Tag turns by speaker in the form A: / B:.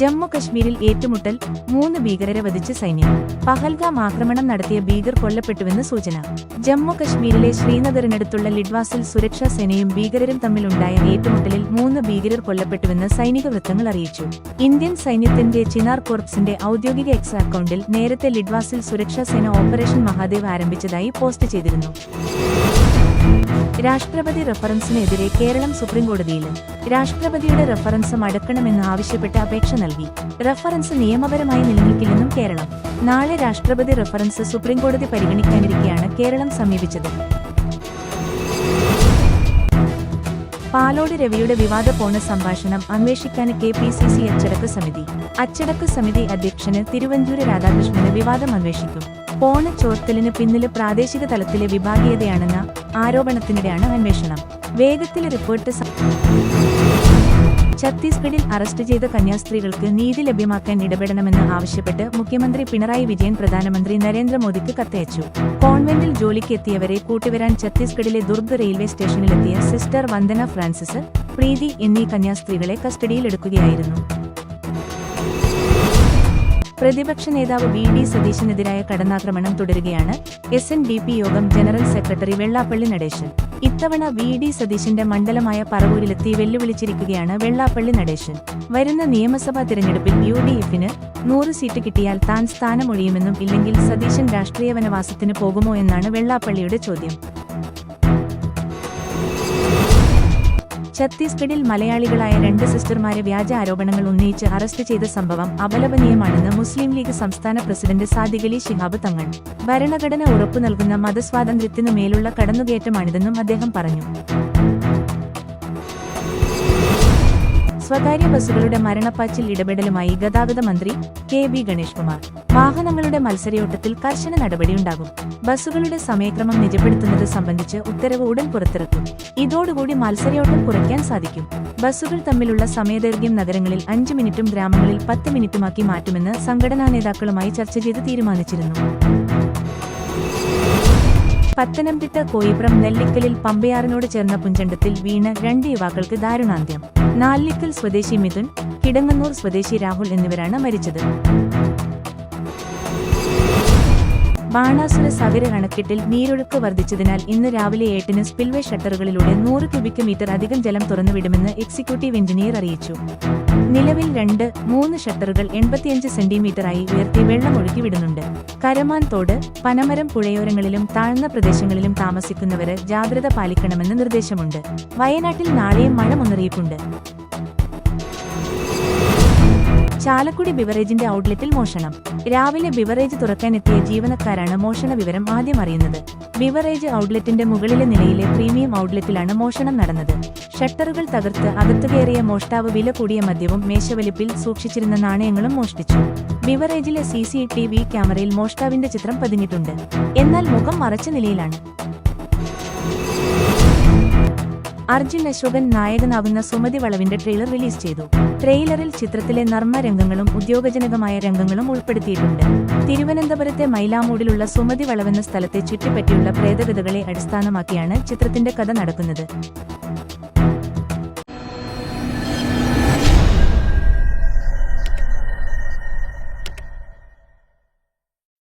A: ജമ്മു കശ്മീരിൽ ഏറ്റുമുട്ടൽ മൂന്ന് ഭീകരരെ വധിച്ച് സൈന്യം പഹൽഗാം ആക്രമണം നടത്തിയ ഭീകർ കൊല്ലപ്പെട്ടുവെന്ന് സൂചന ജമ്മു കശ്മീരിലെ ശ്രീനഗറിനടുത്തുള്ള ലിഡ്വാസിൽ സുരക്ഷാ സേനയും ഭീകരരും തമ്മിലുണ്ടായ ഏറ്റുമുട്ടലിൽ മൂന്ന് ഭീകരർ കൊല്ലപ്പെട്ടുവെന്ന് സൈനിക വൃത്തങ്ങൾ അറിയിച്ചു ഇന്ത്യൻ സൈന്യത്തിന്റെ ചിനാർ കോർപ്സിന്റെ ഔദ്യോഗിക എക്സ് അക്കൗണ്ടിൽ നേരത്തെ ലിഡ്വാസിൽ സുരക്ഷാ സേന ഓപ്പറേഷൻ മഹാദേവ് ആരംഭിച്ചതായി പോസ്റ്റ് ചെയ്തിരുന്നു രാഷ്ട്രപതി റഫറൻസിനെതിരെ കേരളം സുപ്രീംകോടതിയിൽ രാഷ്ട്രപതിയുടെ റഫറൻസ് മടക്കണമെന്ന് ആവശ്യപ്പെട്ട് അപേക്ഷ നൽകി റഫറൻസ് നിയമപരമായി നിലനിൽക്കില്ലെന്നും കേരളം നാളെ രാഷ്ട്രപതി റഫറൻസ് സുപ്രീംകോടതി പരിഗണിക്കാനിരിക്കെയാണ് കേരളം സമീപിച്ചത് പാലോട് രവിയുടെ വിവാദ പോണ സംഭാഷണം അന്വേഷിക്കാൻ കെ പി സി സി അച്ചടക്ക സമിതി അച്ചടക്ക സമിതി അധ്യക്ഷന് തിരുവഞ്ചൂര് രാധാകൃഷ്ണന് വിവാദം അന്വേഷിക്കും ചോർത്തലിന് പിന്നിലെ പ്രാദേശിക തലത്തിലെ വിഭാഗീയതയാണെന്ന ആരോപണത്തിനിടെയാണ് അന്വേഷണം വേഗത്തിലെ റിപ്പോർട്ട് ഛത്തീസ്ഗഡിൽ അറസ്റ്റ് ചെയ്ത കന്യാസ്ത്രീകൾക്ക് നീതി ലഭ്യമാക്കാൻ ഇടപെടണമെന്ന് ആവശ്യപ്പെട്ട് മുഖ്യമന്ത്രി പിണറായി വിജയൻ പ്രധാനമന്ത്രി നരേന്ദ്രമോദിക്ക് കത്തയച്ചു കോൺവെന്റിൽ ജോലിക്കെത്തിയവരെ കൂട്ടിവരാൻ ഛത്തീസ്ഗഡിലെ ദുർഗ് റെയിൽവേ സ്റ്റേഷനിലെത്തിയ സിസ്റ്റർ വന്ദന ഫ്രാൻസിസ് പ്രീതി എന്നീ കന്യാസ്ത്രീകളെ കസ്റ്റഡിയിലെടുക്കുകയായിരുന്നു പ്രതിപക്ഷ നേതാവ് വി ഡി സതീശിനെതിരായ കടന്നാക്രമണം തുടരുകയാണ് S N D P Yogam general secretary Vellappally Natesan ഇത്തവണ വി ഡി സതീശിന്റെ മണ്ഡലമായ പറവൂരിലെത്തി വെല്ലുവിളിച്ചിരിക്കുകയാണ് വെള്ളാപ്പള്ളി നടേശൻ വരുന്ന നിയമസഭാ തിരഞ്ഞെടുപ്പിൽ യു ഡി എഫിന് നൂറ് സീറ്റ് കിട്ടിയാൽ താൻ സ്ഥാനമൊഴിയുമെന്നും ഇല്ലെങ്കിൽ സതീശൻ രാഷ്ട്രീയ വനവാസത്തിന് പോകുമോ എന്നാണ് വെള്ളാപ്പള്ളിയുടെ ചോദ്യം ഛത്തീസ്ഗഡിൽ മലയാളികളായ രണ്ട് സിസ്റ്റർമാരെ വ്യാജ ആരോപണങ്ങൾ ഉന്നയിച്ച് അറസ്റ്റ് ചെയ്ത സംഭവം അപലപനീയമാണെന്ന് മുസ്ലിം ലീഗ് സംസ്ഥാന പ്രസിഡന്റ് സാദിഖലി ശിഹാബ് തങ്ങൾ ഭരണഘടന ഉറപ്പു നൽകുന്ന മതസ്വാതന്ത്ര്യത്തിനു മേലുള്ള കടന്നുകയറ്റമാണിതെന്നും അദ്ദേഹം പറഞ്ഞു സ്വകാര്യ ബസ്സുകളുടെ മരണപ്പാച്ചിൽ ഇടപെടലുമായി ഗതാഗത മന്ത്രി കെ വി ഗണേഷ് കുമാർ വാഹനങ്ങളുടെ മത്സരയോട്ടത്തിൽ കർശന നടപടിയുണ്ടാകും ബസ്സുകളുടെ സമയക്രമം നിജപ്പെടുത്തുന്നത് സംബന്ധിച്ച് ഉത്തരവ് ഉടൻ പുറത്തിറക്കും ഇതോടുകൂടി മത്സരയോട്ടം കുറയ്ക്കാൻ സാധിക്കും ബസ്സുകൾ തമ്മിലുള്ള സമയദൈർഘ്യം നഗരങ്ങളിൽ അഞ്ച് മിനിറ്റും ഗ്രാമങ്ങളിൽ പത്ത് മിനിറ്റുമാക്കി മാറ്റുമെന്ന് സംഘടനാ നേതാക്കളുമായി ചർച്ച ചെയ്ത് തീരുമാനിച്ചിരുന്നു പത്തനംതിട്ട കോയിപ്രം നെല്ലിക്കലിൽ പമ്പയാറിനോട് ചേർന്ന പുഞ്ചണ്ടത്തിൽ വീണ് രണ്ട് യുവാക്കൾക്ക് ദാരുണാന്ത്യം നാല്ലിക്കൽ സ്വദേശി മിഥുൻ കിടങ്ങന്നൂർ സ്വദേശി രാഹുൽ എന്നിവരാണ് മരിച്ചത് ബാണാസുര സവിര അണക്കെട്ടിൽ നീരൊഴുക്ക് വർദ്ധിച്ചതിനാൽ ഇന്ന് രാവിലെ എട്ടിന് സ്പിൽവേ ഷട്ടറുകളിലൂടെ നൂറ് ക്യൂബിക് മീറ്റർ അധികം ജലം തുറന്നുവിടുമെന്ന് എക്സിക്യൂട്ടീവ് എഞ്ചിനീയർ അറിയിച്ചു നിലവിൽ രണ്ട് മൂന്ന് ഷട്ടറുകൾ എൺപത്തിയഞ്ച് സെന്റിമീറ്ററായി ഉയർത്തി വെള്ളം ഒഴുക്കിവിടുന്നുണ്ട് കരമാൻ തോട് പനമരം പുഴയോരങ്ങളിലും താഴ്ന്ന പ്രദേശങ്ങളിലും താമസിക്കുന്നവര് ജാഗ്രത പാലിക്കണമെന്ന് നിർദ്ദേശമുണ്ട് വയനാട്ടിൽ നാളെയും മഴ മുന്നറിയിപ്പുണ്ട് ചാലക്കുടി ബിവറേജിന്റെ ഔട്ട്ലെറ്റിൽ മോഷണം രാവിലെ ബിവറേജ് തുറക്കാനെത്തിയ ജീവനക്കാരാണ് മോഷണ വിവരം ആദ്യം അറിയുന്നത് ബിവറേജ് ഔട്ട്ലെറ്റിന്റെ മുകളിലെ നിലയിലെ പ്രീമിയം ഔട്ട്ലെറ്റിലാണ് മോഷണം നടന്നത് ഷട്ടറുകൾ തകർത്ത് അകത്തുകയറിയ മോഷ്ടാവ് വില കൂടിയ മദ്യവും മേശവലിപ്പിൽ സൂക്ഷിച്ചിരുന്ന നാണയങ്ങളും മോഷ്ടിച്ചു ബിവറേജിലെ സി സി ടി വി ക്യാമറയിൽ മോഷ്ടാവിന്റെ ചിത്രം പതിഞ്ഞിട്ടുണ്ട് എന്നാൽ മുഖം മറച്ച നിലയിലാണ് അർജുൻ അശോകൻ നായകനാവുന്ന സുമതി വളവിന്റെ ട്രെയിലർ റിലീസ് ചെയ്തു ട്രെയിലറിൽ ചിത്രത്തിലെ നർമ്മ രംഗങ്ങളും ഉദ്യോഗജനകമായ രംഗങ്ങളും ഉൾപ്പെടുത്തിയിട്ടുണ്ട് തിരുവനന്തപുരത്തെ മൈലാമൂടിലുള്ള സുമതി വളവെന്ന സ്ഥലത്തെ ചുറ്റിപ്പറ്റിയുള്ള പ്രേതകഥകളെ അടിസ്ഥാനമാക്കിയാണ് ചിത്രത്തിന്റെ കഥ നടക്കുന്നത്